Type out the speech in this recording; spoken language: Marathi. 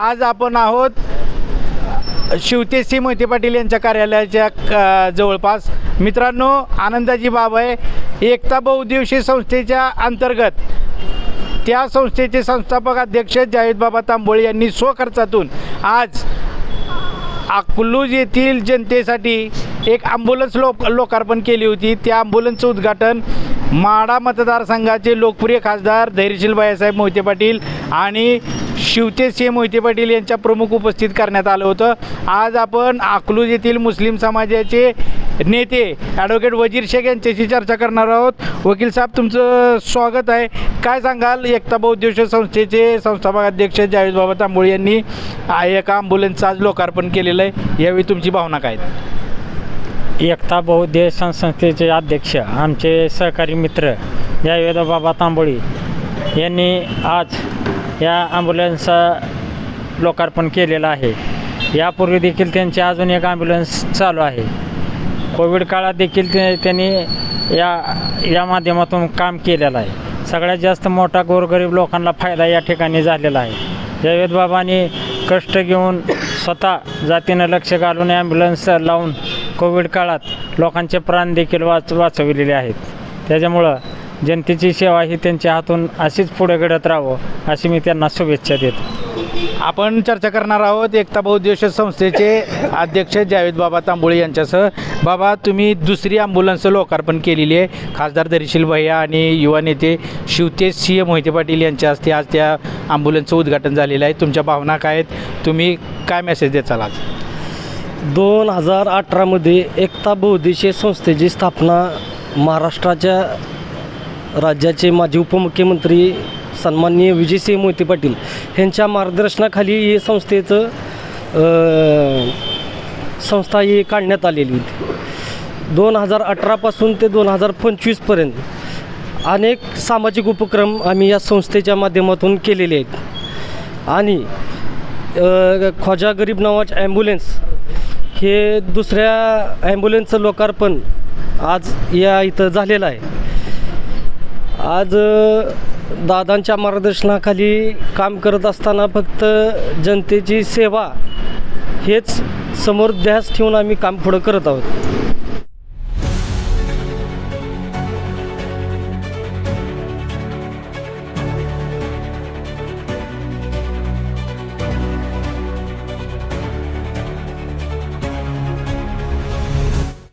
आज आपण आहोत शिवतेसी मोहिते पाटील यांच्या कार्यालयाच्या क- जवळपास. मित्रांनो आनंदाची बाब आहे एकता बहुदिवशी संस्थेच्या अंतर्गत. त्या संस्थेचे संस्थापक अध्यक्ष जावेदबाबा तांबोळी यांनी स्वखर्चातून आज अकलूज येथील जनतेसाठी एक ॲम्ब्युलन्स लोक लोकार्पण केली होती. त्या ॲम्ब्युलन्सचं उद्घाटन माडा मतदारसंघाचे लोकप्रिय खासदार धैर्यशील बाळासाहेब मोहिते पाटील आणि शिवतेसिंह मोहिते पाटील यांच्या प्रमुख उपस्थित करण्यात आलं होतं. आज आपण अकलूज येथील मुस्लिम समाजाचे नेते ॲडव्होकेट वजीर शेख यांच्याशी चर्चा करणार आहोत. वकील साहेब तुमचं स्वागत आहे. काय सांगाल? एकता बौद्ध संस्थेचे संस्थापक अध्यक्ष जावेद बाबा तांबोळे यांनी एका ॲम्ब्युलन्सचं आज लोकार्पण केलेलं आहे. यावेळी तुमची भावना काय आहेत? एकता बौद्ध संस्थेचे अध्यक्ष आमचे सहकारी मित्र जावेद बाबा तांबोळी यांनी आज या ॲम्ब्युलन्स लोकार्पण केलेलं आहे. यापूर्वी देखील त्यांची अजून एक ॲम्ब्युलन्स चालू आहे. कोविड काळात देखील ते त्यांनी या या माध्यमातून काम केलेलं आहे. सगळ्यात जास्त मोठा गोरगरीब लोकांना फायदा या ठिकाणी झालेला आहे. जयवेद बाबांनी कष्ट घेऊन स्वतः जातीनं लक्ष घालून ॲम्ब्युलन्स लावून कोविड काळात लोकांचे प्राण देखील वाच वाचविलेले आहेत. त्याच्यामुळं जनतेची सेवा ही त्यांच्या हातून अशीच पुढे घडत राहावं अशी मी त्यांना शुभेच्छा देतो. आपण चर्चा करणार आहोत एकता बौद्धिक संस्थेचे अध्यक्ष जावेद बाबा तांबोळी यांच्यासह. बाबा तुम्ही दुसरी ॲम्ब्युलन्सचं लोकार्पण केलेली आहे. खासदार धैर्यशील भैया आणि युवा नेते शिवतेज सिंह मोहिते पाटील यांच्या हस्ते आज त्या ॲम्ब्युलन्सचं उद्घाटन झालेलं आहे. तुमच्या भावना काय आहेत? तुम्ही काय मेसेज देताल आज? दोन हजार अठरामध्ये एकता बौद्धिशे संस्थेची स्थापना महाराष्ट्राच्या राज्याचे माजी उपमुख्यमंत्री सन्माननीय विजयसिंह मोहिते पाटील यांच्या मार्गदर्शनाखाली हे संस्थेचं संस्था ही काढण्यात आलेली होती. दोन हजार अठरापासून ते दोन हजार पंचवीसपर्यंत अनेक सामाजिक उपक्रम आम्ही या संस्थेच्या माध्यमातून केलेले आहेत. आणि ख्वाजा गरीब नावाचे ॲम्ब्युलन्स हे दुसऱ्या ॲम्ब्युलन्सचं लोकार्पण आज या इथं झालेलं आहे. आज दादांच्या मार्गदर्शनाखाली काम करत असताना फक्त जनतेची सेवा हेच समोर ध्यास ठेवून आम्ही काम पुढं करत आहोत.